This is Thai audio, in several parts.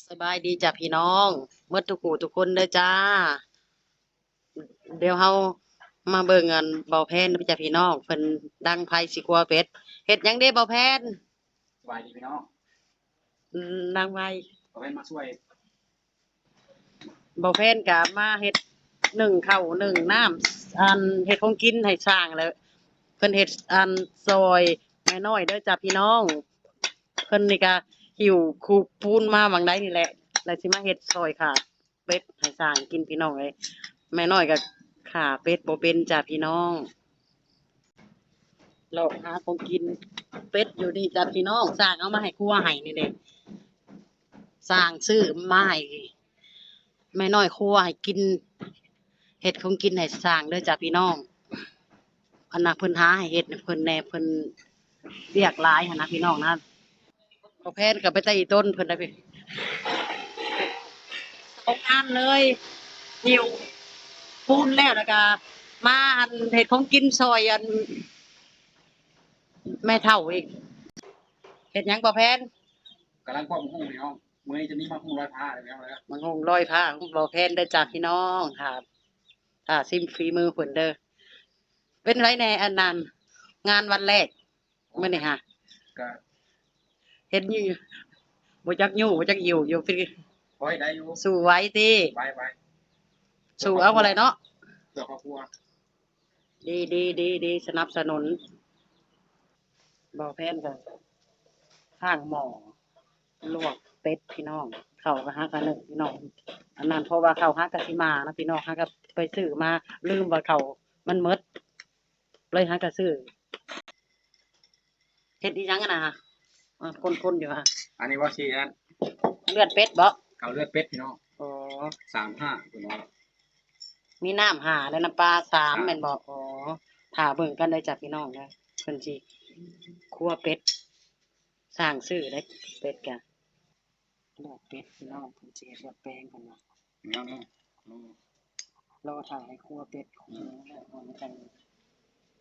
สบายดีจ้ะพี่น้องเมื่อทุกคู่ทุกคนเด้อจ้า เดี๋ยวเฮามาเบิ่งกันเบาแพนเด้อจ้ะพี่น้องเพิ่นดังไผสิกลัวเป็ดเฮ็ดหยังเด้เบาแพนสบายดีพี่น้องอืมนางไว้ขอให้มาช่วยเบาแพนก็มาเฮ็ดหนึ่งข้าวหนึ่งน้ำอันเฮ็ดของกินให้สร้างแล้วเพิ่นเฮ็ดอันซอยแม่น้อยเด้อจ้ะพี่น้องเพิ่นนี่ก็ หิวคูปูนมาบางได้นี่แหละแล้วสิมาเฮ็ดซอยค่ะ เป็ดให้สร้างกินพี่น้องเลยแม่น้อยก็ขาเป็ดบ่เป็นจ้ะพี่น้องเราหาของกินเป็ดอยู่นี่จ้ะพี่น้องสร้างเอามาให้ครัวให้นี่เด้สร้างซื้อมาให้แม่น้อยครัวให้กินเฮ็ดของกินให้สร้างเด้อจ้ะพี่น้องอันน่ะเพิ่นหาให้เฮ็ดเพิ่นแน่เพิ่นเรียกหลายหันนะพี่น้องนะ พอแพทย์ก็ไปใต้ต้นเพิ่นได้ไปตกงานเลยหิวปูนแล้วแล้วก็มาอันเห็ดของกินซอยอันแม่เท่าอีกเห็ดหยังบ่แพนกำลังควบคุมพี่น้องมือนี้จะมีมาคุมร้อยผ้าเลยพี่น้องแล้วมันงงลอยผ้าของบ่แพนเด้อจากพี่น้องครับถ้าซิมฝีมือเพิ่นเด้อเป็นไรแน่อันนั้นงานวันแรกมื้อนี้ฮะก็ เฮ็ดอยู่บ่จักอยู่บ่จักอยู่อยู่พี่คอยได้อยู่สู้ไว้ติไปไปสู้เอาอะไรเนาะเพื่อครอบครัวดีดีดีดีสนับสนุนบ่แพนกันข้างหมอลวกเป็ดพี่น้อง เข้ากับฮักกันหนึ่งพี่น้องอันนั้นเพราะว่าเขาฮักกะสิมานะพี่น้องฮักกะไปซื้อมาลืมว่าเขามันหมดเลยฮักกะซื้อเฮ็ดอีหยังกันนะฮะ อ่าคนๆอยู่ฮะอันนี้ว่าชีอันเลือดเป็ดบ่เกาเลือดเป็ดพี่น้องอ๋อสามห้าพี่น้องมีน้ำหาและน้ำปลาสามแม่นบ่อ๋อถ่าเบิ่งกันได้จากพี่น้องนะเพิ่นสิคั่วเป็ดสร้างซื้อได้เป็ดกะลวกเป็ดพี่น้องเพิ่นสิเฮ็ดลวกแป้งเพิ่นว่าพี่น้องนี่อืมรอถ่ายให้คั่วเป็ดของหมูแล้วมันกัน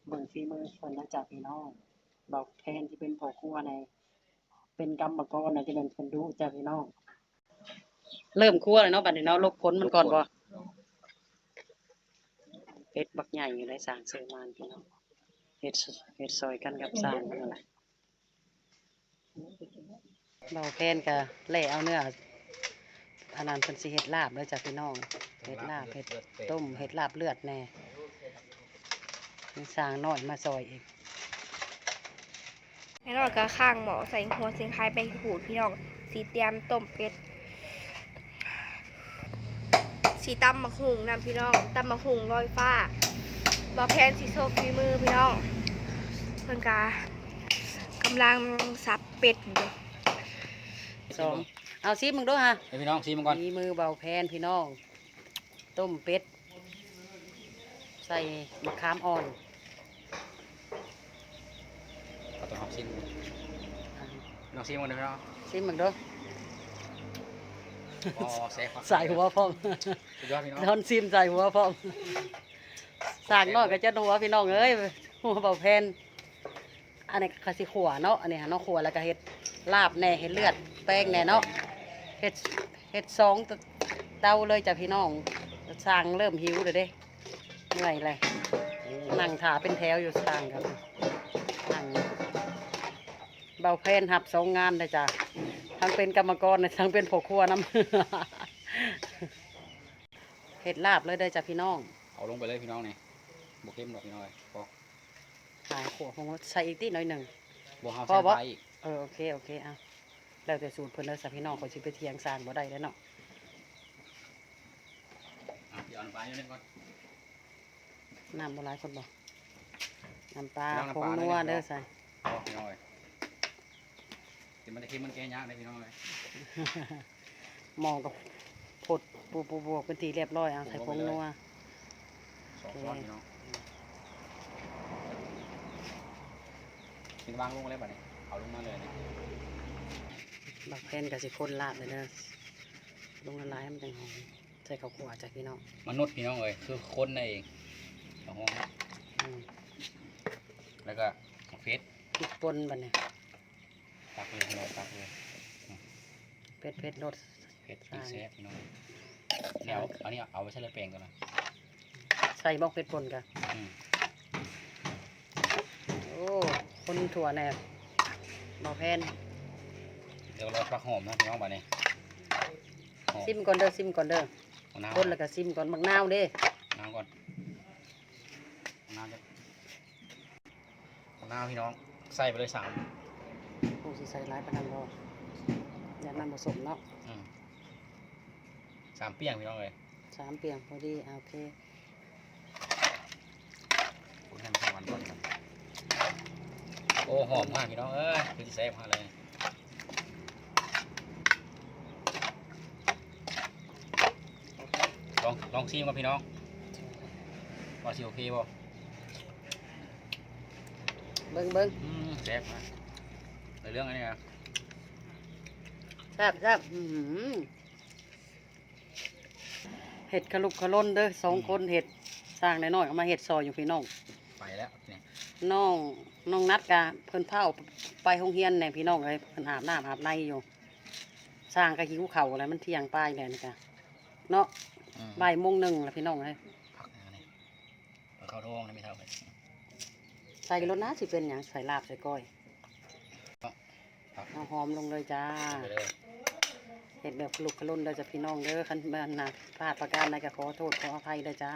เบิ่งฝีมือเพิ่นนะจากพี่น้องบอกแทนที่เป็นพ่อครัวใน เป็นกรรมกรนะจะเป็นเพิ่นดูจ้าพี่น้อง เริ่มคั่วเลยเนาะบัดนี้เนาะลบพ้นมันก่อนบ่เป็ดบักใหญ่อยู่ในสางซื้อมานพี่น้องเฮ็ดเฮ็ดซอยกันกับสางนั่นแหละเราแพนก็แล่เอาเนื้ออันนั้นเพิ่นสิเฮ็ดลาบเด้อจ้ะพี่น้องเฮ็ดลาบเฮ็ดต้มเฮ็ดลาบเลือดแน่มีสางน้อยมาซอยอีก แล้วเราก็ข้างหมอใส่หัวเสียงคายไปขูดพี่น้องสีเตรียมต้มเป็ดสีตำมะหุงนำพี่น้องตำมะหุงลอยฟ้าบอแพนสีโซฟีมือพี่น้องเพิ่นกากำลังสับเป็ดอยู่สองเอาซิมึงดูฮะเดี๋ยวพี่น้องซีมันก่อนมีมือเบาแพนพี่น้อง ต้มเป็ด ใส่มะขามอ่อน เอา ตัวหอมซีมันน้องซีมันเดี๋ยวพี่น้องซิมึงดูอ๋อเซฟครับใส่หัวพร้อมสุดยอดพี่น้องทอนซิมใส่หัวพร้อมสร้างน้อยก็จะหัวพี่น้องเอ้ยหัวเบาแพนอันนี้ก็สิขัวเนาะอันนี้หาเนาะขัวแล้วก็เฮ็ดลาบแหน่เฮ็ดเลือดแป้งแหน่เนาะเฮ็ดเฮ็ดสองเตาเลยจ้ะพี่น้องสร้างเริ่มหิวเลยเด้เหนื่อยเลยนั่งถาเป็นแถวอยู่สร้างครับนั่ง เบาแพนหับสองงานเลยจ้ะทั้งเป็นกรรมกรนะทั้งเป็นพ่อครัวน้ำเห็ดลาบเลยได้อจ้ะพี่น้อง เอาลงไปเลยพี่น้องนี่บวกเข้มหรอกพี่น้องเลยพอขายขัวของใส่อีกทีหน่อยหนึ่งบวกเฮาพอใส่บ่ไปอีกเออโอเคโอเคอะแล้วแต่สูตรเพิ่นเลยจ้ะพี่น้องเขาสิไปเทียงสร้างบ่ได้แล้วเนาะอะเดี๋ยวเอาน้ำปลาเยอะๆก่อนน้ำบ่หลายคนบ่น้ำปลาน้ำผปลางนัวได้ไหมเด้อใส่พอพี่น้องเลย เดี๋ยวมันจะเค็มมันแก่ยากเลยพี่น้องเลยหมองกับผดปูปูบวกเป็นทีเรียบร้อยอะใส่ผงนัวสองช้อนพี่น้องกินวางลงเลยป่ะเนี่ยเอาลงมาเลยเนี่ยบักแผ่นก็สิคนลาบเลยเด้อลงละลายให้มันจังหอมใส่ข้าวคั่วจ้ะพี่น้องมนุษย์พี่น้องเอ้ยคือคนนั่นเองเอาห้องอืมแล้วก็เฟสพริกป่นบัดนี้ ตักเลยพี่น้องตักเลยเผ็ดเผ็ดรสเผ็ดพริกแซ่บพี่น้องแนวอันนี้เอาไว้ใช้เลยแปลงก่อนนะใส่บ่เผ็ดป่นกันอืมโอ้คนถั่วแน่บ่แพนเดี๋ยวเราปลักหอมนะพี่น้องบ้านนี้หอมซิมก่อนเด้อซิมก่อนเด้อมะนาวคนแล้วก็ซิมก่อนบักนาวเด้มะนาวก่อนมะนาวจะมะนาวพี่น้องใส่ไปเลยสาม โอ้สิใส่หลายปานนั้นบ่อย่ามันผสมเนาะอืมสามเปียงพี่น้องเลยสามเปียงพอดีอ่าโอเคคุณให้มันเข้าวันก่อนโอ้หอมมากพี่น้องเอ้ยคือสิแซ่บมากเลยลองลองชิมกับพี่น้องว่าสิโอเคบ่เบิ่งเบิ่งอืมแซ่บมาก ในเรื่องอันนี้ครับแซ่บแซ่บอื้อหือเห็ดขลุกขล้นเด้อสองคนเห็ดสร้างน้อยๆเอามาเห็ดซอยอยู่พี่น้อง ไปแล้วนี่น้องน้องนัดกะเพิ่นเผาไปโรงเรียนแหน่พี่น้องเลยเพิ่นอาบน้ำอาบในอยู่ สร้างกะหิวเข่าวอะไรมันเที่ยงป้ายแล้วนี่กะเนาะอืมบ่ายโมงหนึ่งแล้วพี่น้องเลยผักอันนี้เอาเข้าท้องนะไม่เท่ากันใส่รถนะสิเป็นอย่างใส่ลาบใส่ก้อย ผักเอาหอมลงเลยจ้าไปเลยเห็ดแบบขลุกขล้นเด้อจ้ะพี่น้องเด้อคันแม่นนะพลาดประการใดก็ขอโทษขออภัยเด้อจ้า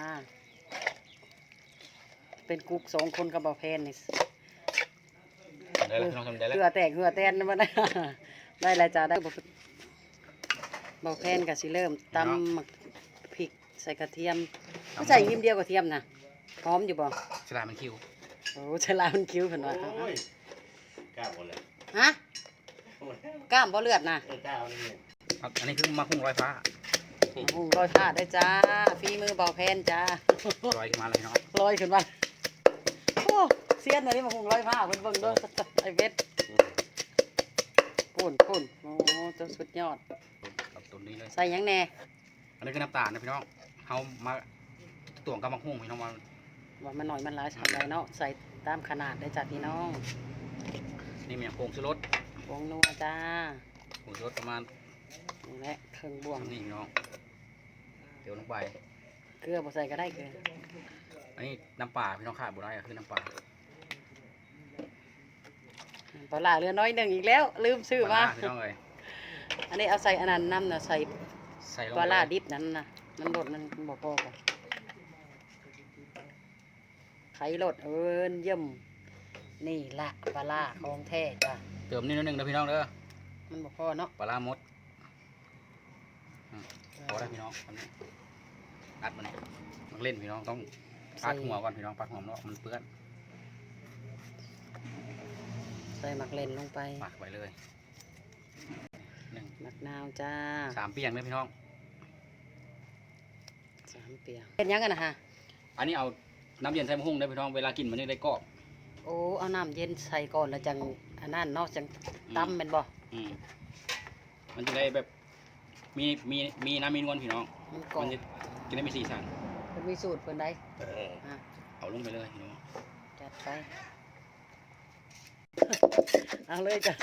เป็นกุ๊กสองคนกับเบาแพนนี่ได้แล้วพี่น้องทำได้แล้ว เหือแตกเหือแตนมาได้ ได้แล้วจ้าได้บ่เบาแพนกับสิเริ่มตำหมักพริกใส่กระเทียมไม่ใส่ยิ้มเดียวกระเทียมนะหอมอยู่บ่ฉลาดมันคิวโอ้ฉลาดมันคิ้วเพิ่นว่าโอ้ยกล้าหมดเลยฮะ กล้ามบ่เลือดนะเออกล้าเอาเนี่ยผักอันนี้คือมะฮุ่งลอยฟ้าหุงลอยผ้าได้อจ้าฝีมือเบาแพนจ้าลอยขึ้นมาเลยพี่น้องลอยขึ้นมาโอ้เสียนอันนี้มาหุงลอยผ้าเพิ่นเบิ่งเด้อไอ้เวทปุ่นปุ่นโอ้จนสุดยอด กับตัวนี้เลยใส่หยังแหน่อันนี้คือน้ำตาลนะพี่น้องเอามาตวงกับมะฮุ่งพี่น้องมาว่ามันหน่อยมันหลายทำไรเนาะใส่ตามขนาดได้จ้ะพี่น้อง นี่มีผงชูรส วงนัวจ้าผงชูรสประมาณนี่แหละเครื่องบวงนี่พี่น้องเดี๋ยวลงไปเกลือบ่ใส่ก็ได้เกลืออันนี้น้ำปลาพี่น้องขาดบุได้ก็คือน้ำปลาปลาร้าเรือน้อยหนึ่งอีกแล้ว ลืมซื้อมาปลร้พี่น้องเลยอันนี้เอาใส่อันนั้นน้ำน่ะใส่ใส่ลงปลาร้าไปเลยดิบนั้นน่ะมันรสมันบ่พอกันไข่รสเอิ้นเยี่ยมนี่ละปลาร้าของแท้จ้ะ เติมนิดนึงนะพี่น้องเด้อมันบ่พอเนาะปลาร้ามดอืมพอได้พี่น้องอันนี้อัดมันมันเล่นพี่น้องต้องปัดหัวก่อนพี่น้องปัดหัวมันออกมันเปื้อนใส่หมักเล่นลงไปปักไปเลยหนึ่งหมักนาวจ้าสามเปียงเลยพี่น้องสามเปียงเป็นหยังกันนะฮะอันนี้เอาน้ำเย็นใส่มะฮุ่งได้พี่น้องเวลากินมันจะได้กรอบโอ้เอาน้ำเย็นใส่ก่อนแล้วจัง อันนั้นเนาะจังอืมตำเป็นบ่อืมมันจะได้แบบมีมีมีน้ำมีนวลพี่น้อง มันกรอมับนจะกินได้มีสีสันมันมีสูตรเพิ่นได้เอออะเอาลงไปเลยพี่น้องจัดไป เอาเลยจ้ะ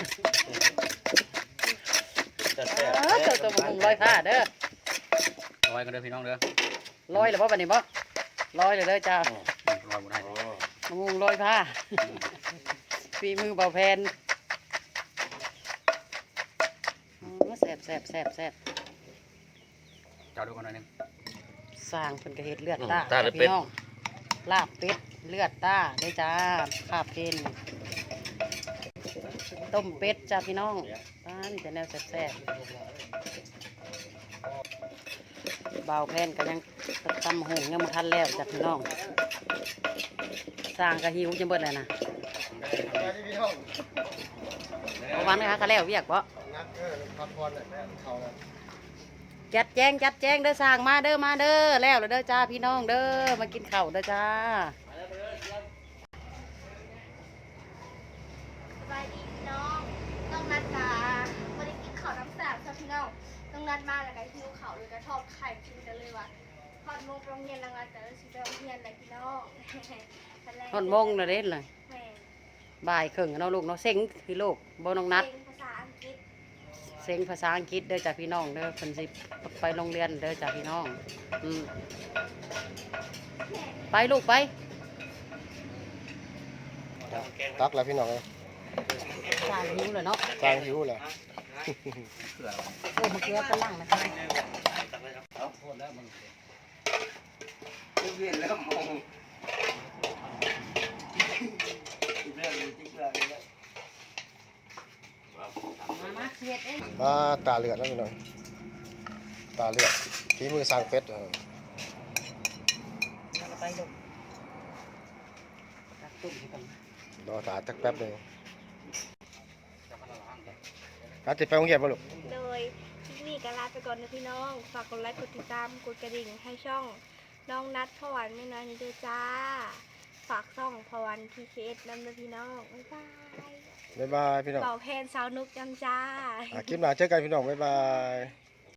จัดเอแซ่บอเจ้าตัวมันคงร้อยผ้าเด้อลอยกันเด้อพี่น้องเด้อร้อยแล้วบ่บัดนี้บ่ร้อยเลยเด้อจ้าอืมลอยบ่ได้โอ้มะงุงร้อยผ้าฝีมือเบาแพนอ๋อ แซ่บแซ่บแซ่บแซ่บเจ้าดูกันหน่อยหนึง สร้างเพิ่นก็เฮ็ดเลือดตาจ้ะพี่น้องลาบเป็ดเลือดตาได้จ้าข้าบเพนต้มเป็ดจ้าพี่น้องป้านี่จะแนวแซ่บๆเบาแพนก็ยังตำหงยังบ่ทันแล้วจ้ะพี่น้อง สร้างก็หิวจังเบิดเลยนะ เอาวันนะคะก็แล้วเวียกบ่นั กเออพักผ่อนเลยเขาเลยจัดแจงจัดแจงเด้อสร้างมาเด้อมาเด้อแล้วแล้วเด้อจ้าพี่น้องเด้อมากินข้าวเด้อจ้าสบายดีพี่น้องต้องนัดกาไม่ได้กินข้าวน้ำแสบครับพี่น้องต้องนัดมาแล้วก็หิวข้าวเลยก็ทอดไข่กินกันเลยว่ะทอดโมงไปโรงเรียนแล้วงานแต่ละสิไปโรงเรียนเลยพี่น้องทอนมงเลยเด้เลยแม่บ่ายครึ่งเนาะลูกเนาะเซ็งคือลูกบ่น้องนัดเเซ็งภาษาอังกฤษเด้อจ้ะพี่น้องเด้อเพิ่นสิไปโรงเรียนเด้อจ้ะพี่น้องอืมไปลูกไปตักแล้วพี่น้องเลยสร้างหิวเลยเนาะจางหิวเลยเกลือเราโอ้มะเขือกำลังนะคะเอาโทษแล้วมึงเวียนแล้วมองเรื่องนี้ที่เรื่องนี้มา มาเฮ็ดเองอ่าตาเลือดแล้วพี่น้องตาเลือดฝีมือสร้างเป็ดเออแล้วก็ไปลูกตักตุ่มให้ก่อนรอตาตักแป๊บหนึงจะพัฒนากันการติดไปโรงเรียนบ่ลูกเลยคลิปนี้ก็ลาไปก่อนนะพี่น้อง ฝากกดไลค์ กดติดตาม กดกระดิ่งให้ช่องน้องนัดพวันไม่น้อยนี้ด้วยจ้า ฝากช่องพวันทีเคสนำนะพี่น้อง บ๊ายบาย บ๊ายบายพี่น้องเป่าแพนสาวนุกจำจ้า อะคลิปหน้าเจอกันพี่น้องบ๊ายบาย